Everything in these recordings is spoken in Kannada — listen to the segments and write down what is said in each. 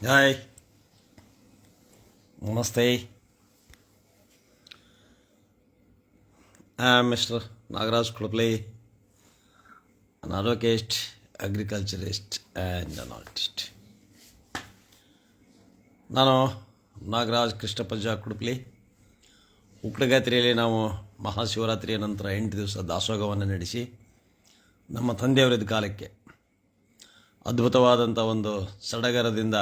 ಹಾಯ್ ನಮಸ್ತೆ I am mister Nagaraj Kulapli an advocate agriculturist and an artist ನಾನು ನಾಗರಾಜ್ ಕೃಷ್ಣಪಂಜ ಕುಡುಪ್ಲಿ. ಉಕ್ಕಡಗಾತ್ರಿಯಲ್ಲಿ ನಾವು ಮಹಾಶಿವರಾತ್ರಿಯ ನಂತರ ಎಂಟು ದಿವಸ ದಾಸೋಹವನ್ನು ನಡೆಸಿ ನಮ್ಮ ತಂದೆಯವರಿದ್ದ ಕಾಲಕ್ಕೆ ಅದ್ಭುತವಾದಂಥ ಒಂದು ಸಡಗರದಿಂದ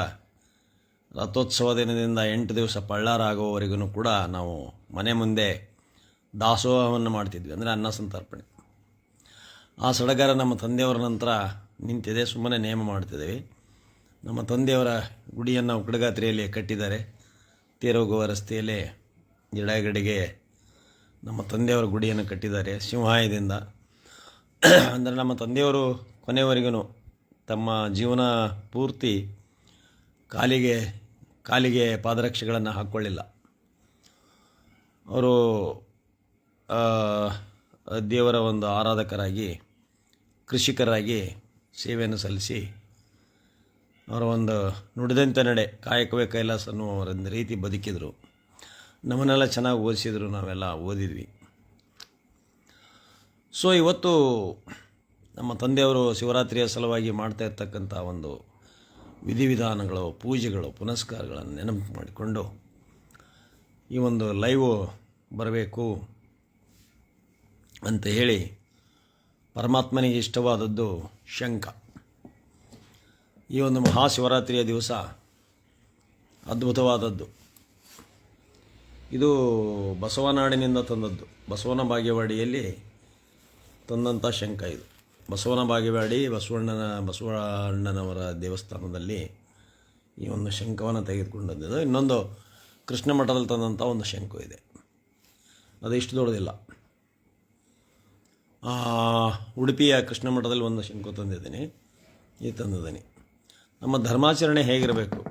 ರಥೋತ್ಸವ ದಿನದಿಂದ ಎಂಟು ದಿವಸ ಪಳ್ಳಾರ ಆಗುವವರೆಗೂ ಕೂಡ ನಾವು ಮನೆ ಮುಂದೆ ದಾಸೋಹವನ್ನು ಮಾಡ್ತಿದ್ವಿ, ಅಂದರೆ ಅನ್ನ ಸಂತರ್ಪಣೆ. ಆ ಸಡಗರ ನಮ್ಮ ತಂದೆಯವರ ನಂತರ ನಿಂತಿದೆ, ಸುಮ್ಮನೆ ನೇಮ ಮಾಡ್ತಿದ್ದೀವಿ. ನಮ್ಮ ತಂದೆಯವರ ಗುಡಿಯನ್ನು ಉಕ್ಕಡಗಾತ್ರಿಯಲ್ಲಿ ಕಟ್ಟಿದ್ದಾರೆ. ತೇರೋಗುವ ರಸ್ತೆಯಲ್ಲಿ ಗಿಡಗಡೆಗೆ ನಮ್ಮ ತಂದೆಯವರ ಗುಡಿಯನ್ನು ಕಟ್ಟಿದ್ದಾರೆ ಸಿಂಹಾಯದಿಂದ. ಅಂದರೆ ನಮ್ಮ ತಂದೆಯವರು ಕೊನೆಯವರೆಗೂ ತಮ್ಮ ಜೀವನ ಪೂರ್ತಿ ಕಾಲಿಗೆ ಕಾಲಿಗೆ ಪಾದರಕ್ಷೆಗಳನ್ನು ಹಾಕ್ಕೊಳ್ಳಿಲ್ಲ ಅವರು ದೇವರ ಒಂದು ಆರಾಧಕರಾಗಿ, ಕೃಷಿಕರಾಗಿ ಸೇವೆಯನ್ನು ಸಲ್ಲಿಸಿ, ಅವರ ಒಂದು ನುಡಿದಂತೆ ನಡೆ ಕಾಯಕವೇ ಕೈಲಾಸ ಅನ್ನುವ ಒಂದು ರೀತಿ ಬದುಕಿದರು. ನಮ್ಮನ್ನೆಲ್ಲ ಚೆನ್ನಾಗಿ ಓದಿಸಿದ್ರು, ನಾವೆಲ್ಲ ಓದಿದ್ವಿ. ಸೊ ಇವತ್ತು ನಮ್ಮ ತಂದೆಯವರು ಶಿವರಾತ್ರಿಯ ಸಲುವಾಗಿ ಮಾಡ್ತಾ ಇರ್ತಕ್ಕಂಥ ಒಂದು ವಿಧಿವಿಧಾನಗಳು, ಪೂಜೆಗಳು, ಪುನಸ್ಕಾರಗಳನ್ನು ನೆನಪು ಮಾಡಿಕೊಂಡು ಈ ಒಂದು ಲೈವ್ ಬರಬೇಕು ಅಂತ ಹೇಳಿ ಪರಮಾತ್ಮನಿಗೆ ಇಷ್ಟವಾದದ್ದು ಶಂಕ ಈ ಒಂದು ಮಹಾಶಿವರಾತ್ರಿಯ ದಿವಸ ಅದ್ಭುತವಾದದ್ದು. ಇದು ಬಸವನಾಡಿನಿಂದ ತಂದದ್ದು. ಬಸವನ ಬಾಗೇವಾಡಿಯಲ್ಲಿ ತಂದಂಥ ಶಂಕ ಇದು. ಬಸವನ ಬಾಗೇವಾಡಿ ಬಸವಣ್ಣನ, ಬಸವಣ್ಣನವರ ದೇವಸ್ಥಾನದಲ್ಲಿ ಈ ಒಂದು ಶಂಖವನ್ನು ತೆಗೆದುಕೊಂಡದ್ದು. ಇನ್ನೊಂದು ಕೃಷ್ಣ ಮಠದಲ್ಲಿ ತಂದಂಥ ಒಂದು ಶಂಕು ಇದೆ. ಅದು ಇಷ್ಟು ದೊಡ್ಡದಿಲ್ಲ. ಉಡುಪಿಯ ಕೃಷ್ಣ ಮಠದಲ್ಲಿ ಒಂದು ಶಂಕು ತಂದಿದ್ದೀನಿ. ಈ ತಂದಿದ್ದೀನಿ. ನಮ್ಮ ಧರ್ಮಾಚರಣೆ ಹೇಗಿರಬೇಕು?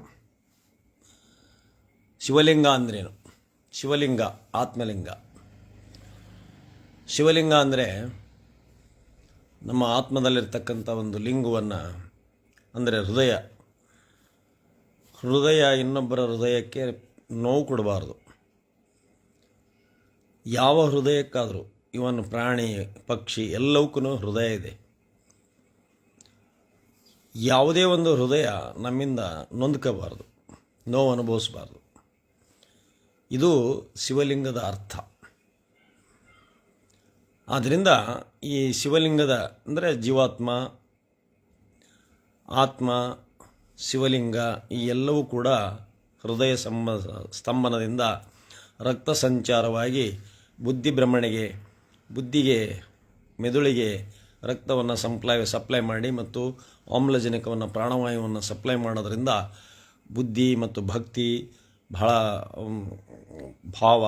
ಶಿವಲಿಂಗ ಅಂದ್ರೇನು? ಶಿವಲಿಂಗ, ಆತ್ಮಲಿಂಗ. ಶಿವಲಿಂಗ ಅಂದರೆ ನಮ್ಮ ಆತ್ಮದಲ್ಲಿರ್ತಕ್ಕಂಥ ಒಂದು ಲಿಂಗವನ್ನು, ಅಂದರೆ ಹೃದಯ. ಹೃದಯ ಇನ್ನೊಬ್ಬರ ಹೃದಯಕ್ಕೆ ನೋವು ಕೊಡಬಾರ್ದು. ಯಾವ ಹೃದಯಕ್ಕಾದರೂ ಇವನ್ ಪ್ರಾಣಿ, ಪಕ್ಷಿ ಎಲ್ಲವಕ್ಕೂ ಹೃದಯ ಇದೆ. ಯಾವುದೇ ಒಂದು ಹೃದಯ ನಮ್ಮಿಂದ ನೊಂದ್ಕೋಬಾರ್ದು, ನೋವು ಅನುಭವಿಸಬಾರ್ದು. ಇದು ಶಿವಲಿಂಗದ ಅರ್ಥ. ಆದ್ದರಿಂದ ಈ ಶಿವಲಿಂಗದ, ಅಂದರೆ ಜೀವಾತ್ಮ, ಆತ್ಮ, ಶಿವಲಿಂಗ, ಈ ಎಲ್ಲವೂ ಕೂಡ ಹೃದಯ ಸಂಬ, ಸ್ತಂಭನದಿಂದ ರಕ್ತ ಸಂಚಾರವಾಗಿ ಬುದ್ಧಿ ಭ್ರಮಣೆಗೆ, ಬುದ್ಧಿಗೆ, ಮೆದುಳಿಗೆ ರಕ್ತವನ್ನು ಸಂಪ್ಲೈ, ಸಪ್ಲೈ ಮಾಡಿ ಮತ್ತು ಆಮ್ಲಜನಕವನ್ನು, ಪ್ರಾಣವಾಯುವನ್ನು ಸಪ್ಲೈ ಮಾಡೋದರಿಂದ ಬುದ್ಧಿ ಮತ್ತು ಭಕ್ತಿ, ಬಹಳ ಭಾವ,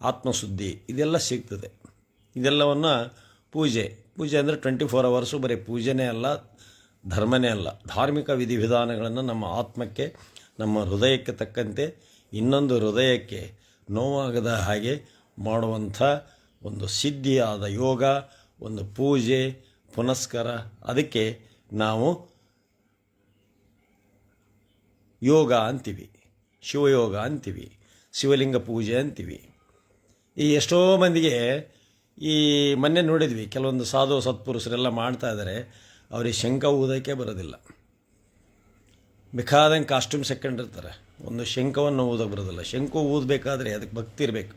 ಆತ್ಮಶುದ್ಧಿ, ಇದೆಲ್ಲ ಸಿಗ್ತದೆ. ಇದೆಲ್ಲವನ್ನು ಪೂಜೆ ಪೂಜೆ ಅಂದರೆ ಟ್ವೆಂಟಿ ಫೋರ್ ಅವರ್ಸು ಬರೀ ಪೂಜೆನೇ ಅಲ್ಲ, ಧರ್ಮನೇ ಅಲ್ಲ. ಧಾರ್ಮಿಕ ವಿಧಿವಿಧಾನಗಳನ್ನು ನಮ್ಮ ಆತ್ಮಕ್ಕೆ, ನಮ್ಮ ಹೃದಯಕ್ಕೆ ತಕ್ಕಂತೆ ಇನ್ನೊಂದು ಹೃದಯಕ್ಕೆ ನೋವಾಗದ ಹಾಗೆ ಮಾಡುವಂಥ ಒಂದು ಸಿದ್ಧಿಯಾದ ಯೋಗ, ಒಂದು ಪೂಜೆ, ಪುನಸ್ಕಾರ. ಅದಕ್ಕೆ ನಾವು ಯೋಗ ಅಂತೀವಿ, ಶಿವಯೋಗ ಅಂತೀವಿ, ಶಿವಲಿಂಗ ಪೂಜೆ ಅಂತೀವಿ. ಈ ಎಷ್ಟೋ ಮಂದಿಗೆ ಈ ಮೊನ್ನೆ ನೋಡಿದ್ವಿ, ಕೆಲವೊಂದು ಸಾಧು ಸತ್ಪುರುಷರೆಲ್ಲ ಮಾಡ್ತಾ ಇದ್ದಾರೆ ಅವ್ರಿಗೆ ಶಂಕ ಊದಕ್ಕೆ ಬರೋದಿಲ್ಲ. ಬೇಕಾದಂಗೆ ಕಾಸ್ಟ್ಯೂಮ್ ಹಾಕೊಂಡಿರ್ತಾರೆ ಒಂದು ಶಂಕವನ್ನು ಊದಕ್ಕೆ ಬರೋದಿಲ್ಲ. ಶಂಕು ಊದಬೇಕಾದ್ರೆ ಅದಕ್ಕೆ ಭಕ್ತಿ ಇರಬೇಕು.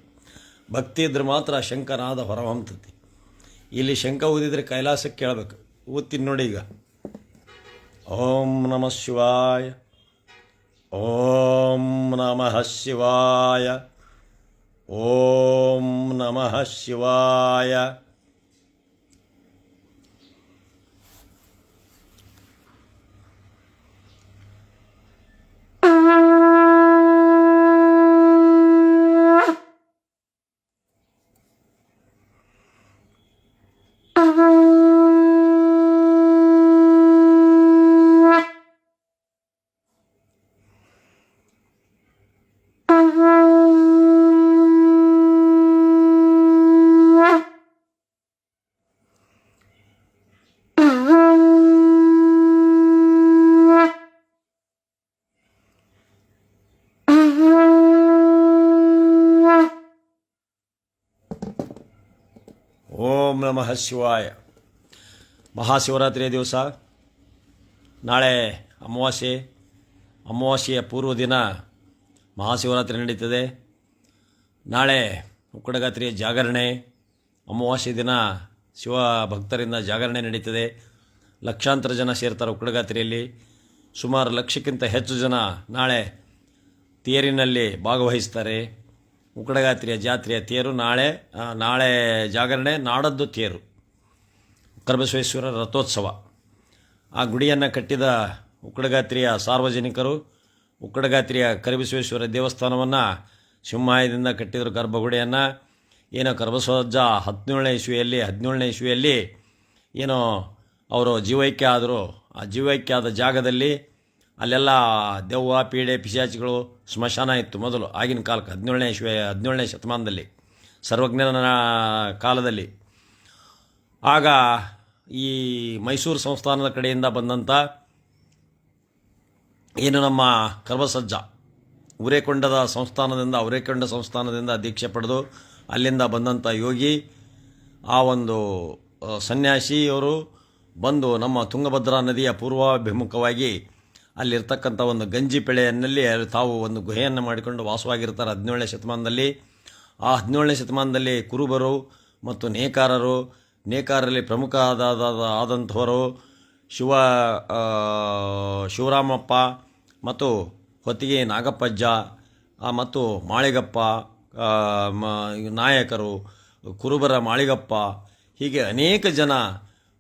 ಭಕ್ತಿ ಇದ್ರೆ ಮಾತ್ರ ಆ ಶಂಕನಾದ ಹೊರಹೊಮ್ತತಿ. ಇಲ್ಲಿ ಶಂಕ ಊದಿದ್ರೆ ಕೈಲಾಸಕ್ಕೆ ಕೇಳಬೇಕು. ಊದ್ತೀನಿ ನೋಡಿ ಈಗ. ಓಂ ನಮಃ ಶಿವಾಯ. ಓಂ ನಮಃ ಶಿವಾಯ. ಓಂ ನಮಃ ಶಿವಾಯ ನಮಃ ಶಿವಾಯ ಮಹಾಶಿವರಾತ್ರಿಯ ದಿವಸ. ನಾಳೆ ಅಮಾವಾಸ್ಯೆ. ಅಮಾವಾಸ್ಯೆಯ ಪೂರ್ವ ದಿನ ಮಹಾಶಿವರಾತ್ರಿ ನಡೀತದೆ. ನಾಳೆ ಉಕ್ಕಡಗಾತ್ರಿಯ ಜಾಗರಣೆ. ಅಮಾವಾಸ್ಯೆ ದಿನ ಶಿವ ಭಕ್ತರಿಂದ ಜಾಗರಣೆ ನಡೀತದೆ. ಲಕ್ಷಾಂತರ ಜನ ಸೇರ್ತಾರೆ ಉಕ್ಕಡಗಾತ್ರಿಯಲ್ಲಿ. ಸುಮಾರು ಲಕ್ಷಕ್ಕಿಂತ ಹೆಚ್ಚು ಜನ ನಾಳೆ ತೇರಿನಲ್ಲಿ ಭಾಗವಹಿಸ್ತಾರೆ. ಉಕ್ಕಡಗಾತ್ರಿಯ ಜಾತ್ರೆಯ ತೇರು ನಾಳೆ ನಾಳೆ ಜಾಗರಣೆ ನಾಡದ್ದು ತೇರು. ಕರ್ಬಸವೇಶ್ವರ ರಥೋತ್ಸವ. ಆ ಗುಡಿಯನ್ನು ಕಟ್ಟಿದ ಉಕ್ಕಡಗಾತ್ರಿಯ ಸಾರ್ವಜನಿಕರು ಉಕ್ಕಡಗಾತ್ರಿಯ ಕರಿಬಸವೇಶ್ವರ ದೇವಸ್ಥಾನವನ್ನು ಸಿಂಹಾಯದಿಂದ ಕಟ್ಟಿದರು ಗರ್ಭಗುಡಿಯನ್ನು ಏನೋ ಕರ್ಬಸವಜ್ಜ ಹದಿನೇಳನೇ ಇಸ್ವಿಯಲ್ಲಿ ಹದಿನೇಳನೇ ಇಸ್ವಿಯಲ್ಲಿ ಏನೋ ಅವರು ಜೀವೈಕ್ಯ ಆದರು. ಆ ಜೀವೈಕ್ಯ ಆದ ಜಾಗದಲ್ಲಿ ಅಲ್ಲೆಲ್ಲ ದೆವ್ವ, ಪೀಡೆ, ಪಿಶಾಚಿಗಳು ಸ್ಮಶಾನ ಇತ್ತು ಮೊದಲು, ಆಗಿನ ಕಾಲಕ್ಕೆ, ಹದಿನೇಳನೇ ಶ್ವೇ ಹದಿನೇಳನೇ ಶತಮಾನದಲ್ಲಿ, ಸರ್ವಜ್ಞನ ಕಾಲದಲ್ಲಿ. ಆಗ ಈ ಮೈಸೂರು ಸಂಸ್ಥಾನದ ಕಡೆಯಿಂದ ಬಂದಂಥ ಏನು ನಮ್ಮ ಕರ್ಮಸಜ್ಜ ಉರೇಕೊಂಡದ ಸಂಸ್ಥಾನದಿಂದ, ಉರೇಕೊಂಡ ಸಂಸ್ಥಾನದಿಂದ ದೀಕ್ಷೆ ಪಡೆದು ಅಲ್ಲಿಂದ ಬಂದಂಥ ಯೋಗಿ, ಆ ಒಂದು, ಸನ್ಯಾಸಿಯವರು ಬಂದು ನಮ್ಮ ತುಂಗಭದ್ರಾ ನದಿಯ ಪೂರ್ವಾಭಿಮುಖವಾಗಿ ಅಲ್ಲಿರ್ತಕ್ಕಂಥ ಒಂದು ಗಂಜಿ ಪೆಳೆಯಲ್ಲಿ ತಾವು ಒಂದು ಗುಹೆಯನ್ನು ಮಾಡಿಕೊಂಡು ವಾಸವಾಗಿರ್ತಾರೆ. ಹದಿನೇಳನೇ ಶತಮಾನದಲ್ಲಿ. ಆ ಹದಿನೇಳನೇ ಶತಮಾನದಲ್ಲಿ ಕುರುಬರು ಮತ್ತು ನೇಕಾರರು, ನೇಕಾರರಲ್ಲಿ ಪ್ರಮುಖ ಆದ ಆದಂಥವರು ಶಿವ ಶಿವರಾಮಪ್ಪ ಮತ್ತು ಹೊತ್ತಿಗೆ ನಾಗಪ್ಪಜ್ಜ ಮತ್ತು ಮಾಳಿಗಪ್ಪ ನಾಯಕರು, ಕುರುಬರ ಮಾಳಿಗಪ್ಪ ಹೀಗೆ ಅನೇಕ ಜನ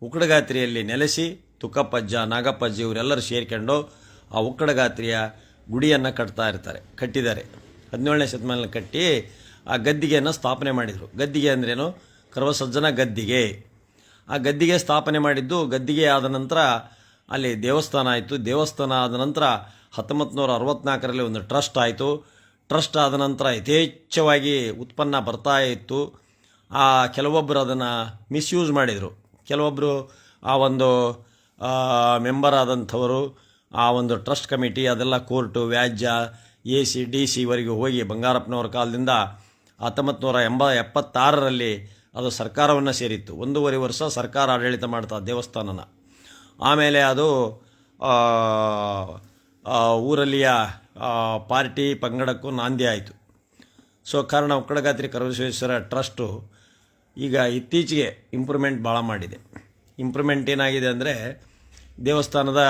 ಉಕ್ಕಡಗಾತ್ರಿಯಲ್ಲಿ ನೆಲೆಸಿ ತುಕ್ಕಪ್ಪಜ್ಜ ನಾಗಪ್ಪಜ್ಜಿ ಇವರೆಲ್ಲರೂ ಸೇರ್ಕೊಂಡು ಆ ಉಕ್ಕಡಗಾತ್ರಿಯ ಗುಡಿಯನ್ನು ಕಟ್ತಾ ಇರ್ತಾರೆ, ಕಟ್ಟಿದ್ದಾರೆ. ಹದಿನೇಳನೇ ಶತಮಾನದಲ್ಲಿ ಕಟ್ಟಿ ಆ ಗದ್ದಿಗೆಯನ್ನು ಸ್ಥಾಪನೆ ಮಾಡಿದರು. ಗದ್ದಿಗೆ ಅಂದ್ರೇನು? ಕರ್ವಸಜ್ಜನ ಗದ್ದಿಗೆ. ಆ ಗದ್ದಿಗೆ ಸ್ಥಾಪನೆ ಮಾಡಿದ್ದು ಗದ್ದಿಗೆ ಆದ ನಂತರ ಅಲ್ಲಿ ದೇವಸ್ಥಾನ ಆಯಿತು. ದೇವಸ್ಥಾನ ಆದ ನಂತರ ಹತ್ತೊಂಬತ್ತು ನೂರ ಅರವತ್ತ್ನಾಲ್ಕರಲ್ಲಿ ಒಂದು ಟ್ರಸ್ಟ್ ಆಯಿತು. ಟ್ರಸ್ಟ್ ಆದ ನಂತರ ಯಥೇಚ್ಛವಾಗಿ ಉತ್ಪನ್ನ ಬರ್ತಾ ಇತ್ತು. ಆ ಕೆಲವೊಬ್ಬರು ಅದನ್ನು ಮಿಸ್ಯೂಸ್ ಮಾಡಿದರು. ಕೆಲವೊಬ್ಬರು ಆ ಒಂದು ಮೆಂಬರ್ ಆದಂಥವರು ಆ ಒಂದು ಟ್ರಸ್ಟ್ ಕಮಿಟಿ, ಅದೆಲ್ಲ ಕೋರ್ಟು, ವ್ಯಾಜ್ಯ, ಎ ಸಿ, ಡಿ ಸಿವರೆಗೂ ಹೋಗಿ ಬಂಗಾರಪ್ಪನವರ ಕಾಲದಿಂದ ಹತ್ತೊಂಬತ್ತು ನೂರ ಎಂಬ ಎಪ್ಪತ್ತಾರರಲ್ಲಿ ಅದು ಸರ್ಕಾರವನ್ನು ಸೇರಿತ್ತು. ಒಂದೂವರೆ ವರ್ಷ ಸರ್ಕಾರ ಆಡಳಿತ ಮಾಡ್ತಾ ದೇವಸ್ಥಾನನ. ಆಮೇಲೆ ಅದು ಊರಲ್ಲಿಯ ಪಾರ್ಟಿ ಪಂಗಡಕ್ಕೂ ನಾಂದಿ ಆಯಿತು. ಸೊ, ಕಾರಣ ಉಕ್ಕಡಗಾತ್ರಿ ಕರವಿಶ್ವೇಶ್ವರ ಟ್ರಸ್ಟು ಈಗ ಇತ್ತೀಚೆಗೆ ಇಂಪ್ರೂವ್ಮೆಂಟ್ ಭಾಳ ಮಾಡಿದೆ. ಇಂಪ್ರೂವ್ಮೆಂಟ್ ಏನಾಗಿದೆ ಅಂದರೆ ದೇವಸ್ಥಾನದ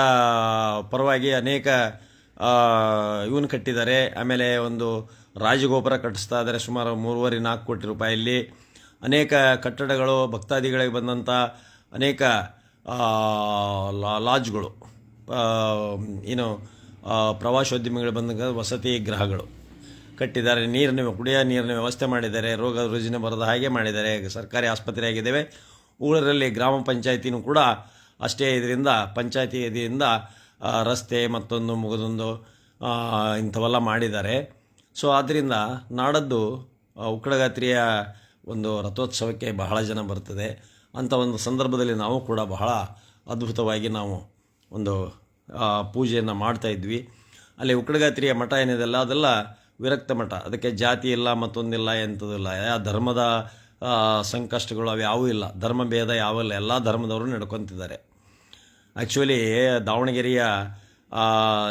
ಪರವಾಗಿ ಅನೇಕ ಇವನು ಕಟ್ಟಿದ್ದಾರೆ. ಆಮೇಲೆ ಒಂದು ರಾಜಗೋಪುರ ಕಟ್ಟಿಸ್ತಾ ಇದ್ದಾರೆ. ಸುಮಾರು ಮೂರುವರೆ ನಾಲ್ಕು ಕೋಟಿ ರೂಪಾಯಲ್ಲಿ ಅನೇಕ ಕಟ್ಟಡಗಳು ಭಕ್ತಾದಿಗಳಿಗೆ ಬಂದಂಥ ಅನೇಕ ಆ, ಲಾ- ಲಾಡ್ಜ್ಗಳು ಆ, ಏನು ಪ್ರವಾಸೋದ್ಯಮಿಗಳು ಬಂದ ವಸತಿ ಗೃಹಗಳು ಕಟ್ಟಿದ್ದಾರೆ. ನೀರಿನ ಕುಡಿಯೋ ನೀರಿನ ವ್ಯವಸ್ಥೆ ಮಾಡಿದ್ದಾರೆ. ರೋಗ ರುಜಿನ ಬರದ ಹಾಗೆ ಮಾಡಿದ್ದಾರೆ. ಸರ್ಕಾರಿ ಆಸ್ಪತ್ರೆ ಆಗಿದ್ದಾವೆ ಊರಲ್ಲಿ ಗ್ರಾಮ ಪಂಚಾಯತಿನೂ ಕೂಡ ಅಷ್ಟೇ ಇದರಿಂದ, ಪಂಚಾಯತಿ ಇದರಿಂದ ರಸ್ತೆ ಮತ್ತೊಂದು ಮುಗದೊಂದು ಇಂಥವೆಲ್ಲ ಮಾಡಿದ್ದಾರೆ. ಸೊ ಆದ್ದರಿಂದ ನಾಡದ್ದು ಉಕ್ಕಡಗಾತ್ರಿಯ ಒಂದು ರಥೋತ್ಸವಕ್ಕೆ ಬಹಳ ಜನ ಬರ್ತದೆ. ಅಂಥ ಒಂದು ಸಂದರ್ಭದಲ್ಲಿ ನಾವು ಕೂಡ ಬಹಳ ಅದ್ಭುತವಾಗಿ ನಾವು ಒಂದು ಪೂಜೆಯನ್ನು ಮಾಡ್ತಾ ಇದ್ವಿ. ಅಲ್ಲಿ ಉಕ್ಕಡಗಾತ್ರಿಯ ಮಠ ಏನಿದೆಲ್ಲ ಅದೆಲ್ಲ ವಿರಕ್ತ ಮಠ. ಅದಕ್ಕೆ ಜಾತಿ ಇಲ್ಲ, ಮತ್ತೊಂದಿಲ್ಲ ಎಂಥದಿಲ್ಲ ಯಾವ ಧರ್ಮದ ಸಂಕಷ್ಟಗಳು ಅವು ಯಾವೂ ಇಲ್ಲ. ಧರ್ಮ ಭೇದ ಯಾವ ಎಲ್ಲ ಧರ್ಮದವರು ನಡ್ಕೊತಿದ್ದಾರೆ. ಆ್ಯಕ್ಚುಲಿ ದಾವಣಗೆರೆಯ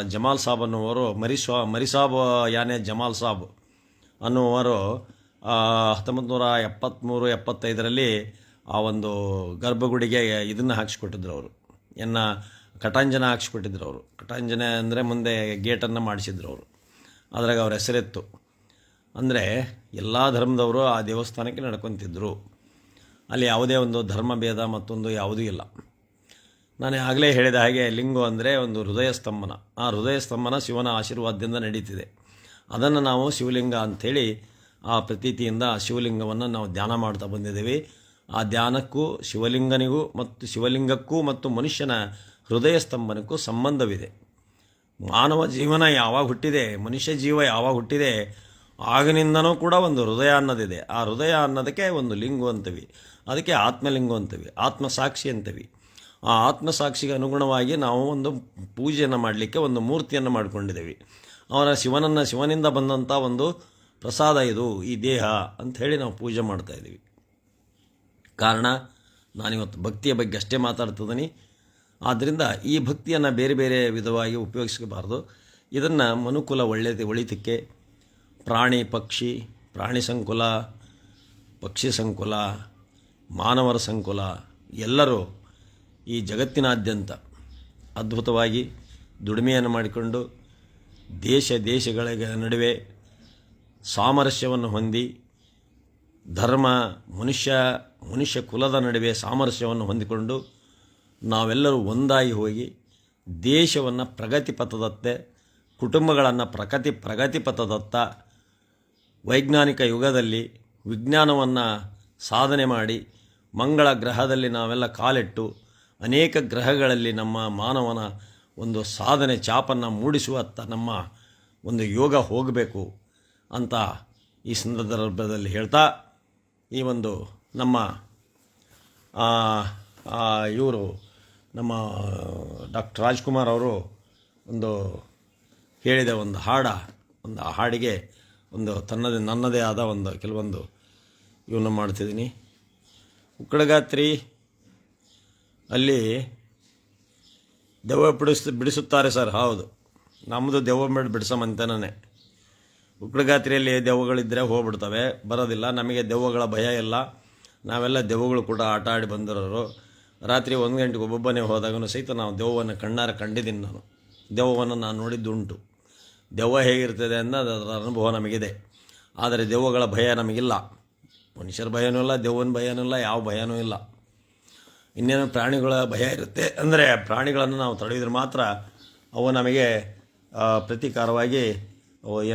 ಜಮಾಲ್ ಸಾಬ್ ಅನ್ನುವರು ಮರಿಸಾ, ಮರಿಸಾಬ್ ಯಾನೆ ಜಮಾಲ್ ಸಾಬ್ ಅನ್ನುವರು ಹತ್ತೊಂಬತ್ತು ನೂರ ಎಪ್ಪತ್ತ್ಮೂರು ಎಪ್ಪತ್ತೈದರಲ್ಲಿ ಆ ಒಂದು ಗರ್ಭಗುಡಿಗೆ ಇದನ್ನು ಹಾಕ್ಸಿಕೊಟ್ಟಿದ್ರು ಅವರು. ಎನ್ನ ಕಟಾಂಜನ ಹಾಕ್ಸಿಕೊಟ್ಟಿದ್ರು ಅವರು. ಕಟಾಂಜನ ಅಂದರೆ ಮುಂದೆ ಗೇಟನ್ನು ಮಾಡಿಸಿದ್ರು ಅವರು. ಅದ್ರಾಗ ಅವ್ರ ಹೆಸರಿತ್ತು. ಅಂದರೆ ಎಲ್ಲ ಧರ್ಮದವರು ಆ ದೇವಸ್ಥಾನಕ್ಕೆ ನಡ್ಕೊತಿದ್ದರು ಅಲ್ಲಿ ಯಾವುದೇ ಒಂದು ಧರ್ಮ ಭೇದ ಮತ್ತೊಂದು ಯಾವುದೂ ಇಲ್ಲ. ನಾನು ಆಗಲೇ ಹೇಳಿದ ಹಾಗೆ ಲಿಂಗು ಅಂದರೆ ಒಂದು ಹೃದಯ ಸ್ತಂಭನ. ಆ ಹೃದಯ ಸ್ತಂಭನ ಶಿವನ ಆಶೀರ್ವಾದದಿಂದ ನಡೀತಿದೆ. ಅದನ್ನು ನಾವು ಶಿವಲಿಂಗ ಅಂಥೇಳಿ ಆ ಪ್ರತೀತಿಯಿಂದ ಶಿವಲಿಂಗವನ್ನು ನಾವು ಧ್ಯಾನ ಮಾಡ್ತಾ ಬಂದಿದ್ದೀವಿ. ಆ ಧ್ಯಾನಕ್ಕೂ ಶಿವಲಿಂಗನಿಗೂ ಮತ್ತು ಶಿವಲಿಂಗಕ್ಕೂ ಮತ್ತು ಮನುಷ್ಯನ ಹೃದಯ ಸ್ತಂಭನಕ್ಕೂ ಸಂಬಂಧವಿದೆ. ಮಾನವ ಜೀವನ ಯಾವಾಗ ಹುಟ್ಟಿದೆ, ಮನುಷ್ಯ ಜೀವ ಯಾವಾಗ ಹುಟ್ಟಿದೆ ಆಗಿನಿಂದನೂ ಕೂಡ ಒಂದು ಹೃದಯ ಅನ್ನೋದಿದೆ. ಆ ಹೃದಯ ಅನ್ನೋದಕ್ಕೆ ಒಂದು ಲಿಂಗು ಅಂತೀವಿ. ಅದಕ್ಕೆ ಆತ್ಮಲಿಂಗು ಅಂತೀವಿ. ಆತ್ಮಸಾಕ್ಷಿ ಅಂತೀವಿ. ಆ ಆತ್ಮಸಾಕ್ಷಿಗೆ ಅನುಗುಣವಾಗಿ ನಾವು ಒಂದು ಪೂಜೆಯನ್ನು ಮಾಡಲಿಕ್ಕೆ ಒಂದು ಮೂರ್ತಿಯನ್ನು ಮಾಡಿಕೊಂಡಿದ್ದೀವಿ. ಅವನ ಶಿವನನ್ನು ಶಿವನಿಂದ ಬಂದಂಥ ಒಂದು ಪ್ರಸಾದ ಇದು, ಈ ದೇಹ ಅಂಥೇಳಿ ನಾವು ಪೂಜೆ ಮಾಡ್ತಾ ಇದ್ದೀವಿ. ಕಾರಣ, ನಾನಿವತ್ತು ಭಕ್ತಿಯ ಬಗ್ಗೆ ಅಷ್ಟೇ ಮಾತಾಡ್ತಿದ್ದೀನಿ. ಆದ್ದರಿಂದ ಈ ಭಕ್ತಿಯನ್ನು ಬೇರೆ ಬೇರೆ ವಿಧವಾಗಿ ಉಪಯೋಗಿಸಬಾರ್ದು ಇದನ್ನು ಮನುಕುಲ ಒಳ್ಳೆಯದು, ಒಳಿತಕ್ಕೆ ಪ್ರಾಣಿ ಪಕ್ಷಿ, ಪ್ರಾಣಿ ಸಂಕುಲ, ಪಕ್ಷಿ ಸಂಕುಲ, ಮಾನವರ ಸಂಕುಲ, ಎಲ್ಲರೂ ಈ ಜಗತ್ತಿನಾದ್ಯಂತ ಅದ್ಭುತವಾಗಿ ದುಡಿಮೆಯನ್ನು ಮಾಡಿಕೊಂಡು ದೇಶ ದೇಶಗಳ ನಡುವೆ ಸಾಮರಸ್ಯವನ್ನು ಹೊಂದಿ, ಧರ್ಮ, ಮನುಷ್ಯ ಮನುಷ್ಯ ಕುಲದ ನಡುವೆ ಸಾಮರಸ್ಯವನ್ನು ಹೊಂದಿಕೊಂಡು ನಾವೆಲ್ಲರೂ ಒಂದಾಗಿ ಹೋಗಿ ದೇಶವನ್ನು ಪ್ರಗತಿ ಪಥದತ್ತೆ ಕುಟುಂಬಗಳನ್ನು ಪ್ರಗತಿ ಪ್ರಗತಿ ಪಥದತ್ತ ವೈಜ್ಞಾನಿಕ ಯುಗದಲ್ಲಿ ವಿಜ್ಞಾನವನ್ನು ಸಾಧನೆ ಮಾಡಿ ಮಂಗಳ ಗ್ರಹದಲ್ಲಿ ನಾವೆಲ್ಲ ಕಾಲಿಟ್ಟು ಅನೇಕ ಗ್ರಹಗಳಲ್ಲಿ ನಮ್ಮ ಮಾನವನ ಒಂದು ಸಾಧನೆ ಚಾಪನ್ನು ಮೂಡಿಸುವತ್ತ ನಮ್ಮ ಒಂದು ಯೋಗ ಹೋಗಬೇಕು ಅಂತ ಈ ಸಂದರ್ಭದಲ್ಲಿ ಹೇಳ್ತಾ ಈ ಒಂದು ನಮ್ಮ ಇವರು ನಮ್ಮ ಡಾಕ್ಟರ್ ರಾಜ್ಕುಮಾರ್ ಅವರು ಒಂದು ಹೇಳಿದ ಒಂದು ಹಾಡ, ಒಂದು ಆ ಹಾಡಿಗೆ ಒಂದು ತನ್ನದೇ, ನನ್ನದೇ ಆದ ಒಂದು, ಕೆಲವೊಂದು ಇವನ್ನ ಮಾಡ್ತಿದ್ದೀನಿ. ಉಕ್ಕಡಗಾತ್ರಿ ಅಲ್ಲಿ ದೆವ್ವ ಬಿಡಿಸ್, ಬಿಡಿಸುತ್ತಾರೆ ಸರ್, ಹೌದು. ನಮ್ಮದು ದೆವ್ವ ಬಿಡ್ ಬಿಡಿಸಮಂತನೇ ಉಕ್ಕಡಗಾತ್ರಿಯಲ್ಲಿ ದೆವ್ವಗಳಿದ್ದರೆ ಹೋಗ್ಬಿಡ್ತವೆ, ಬರೋದಿಲ್ಲ. ನಮಗೆ ದೆವ್ವಗಳ ಭಯ ಇಲ್ಲ. ನಾವೆಲ್ಲ ದೆವ್ವಗಳು ಕೂಡ ಆಟ ಆಡಿ ಬಂದಿರೋರು. ರಾತ್ರಿ ಒಂದು ಗಂಟೆಗೆ ಒಬ್ಬೊಬ್ಬನೇ ಹೋದಾಗೂ ಸಹಿತ ನಾವು ದೆವ್ವವನ್ನು ಕಣ್ಣಾರೆ ಕಂಡಿದ್ದೀನಿ ನಾನು. ದೆವ್ವವನ್ನು ನಾನು ನೋಡಿದ್ದುಂಟು. ದೆವ್ವ ಹೇಗಿರ್ತದೆ ಅನ್ನೋದು ಅದರ ಅನುಭವ ನಮಗಿದೆ. ಆದರೆ ದೆವ್ವಗಳ ಭಯ ನಮಗಿಲ್ಲ. ಮನುಷ್ಯರ ಭಯನೂ ಇಲ್ಲ, ದೆವ್ವನ ಭಯನೂ ಇಲ್ಲ, ಯಾವ ಭಯನೂ ಇಲ್ಲ. ಇನ್ನೇನು ಪ್ರಾಣಿಗಳ ಭಯ ಇರುತ್ತೆ ಅಂದರೆ ಪ್ರಾಣಿಗಳನ್ನು ನಾವು ತಡೆಯಿದ್ರೆ ಮಾತ್ರ ಅವು ನಮಗೆ ಪ್ರತೀಕಾರವಾಗಿ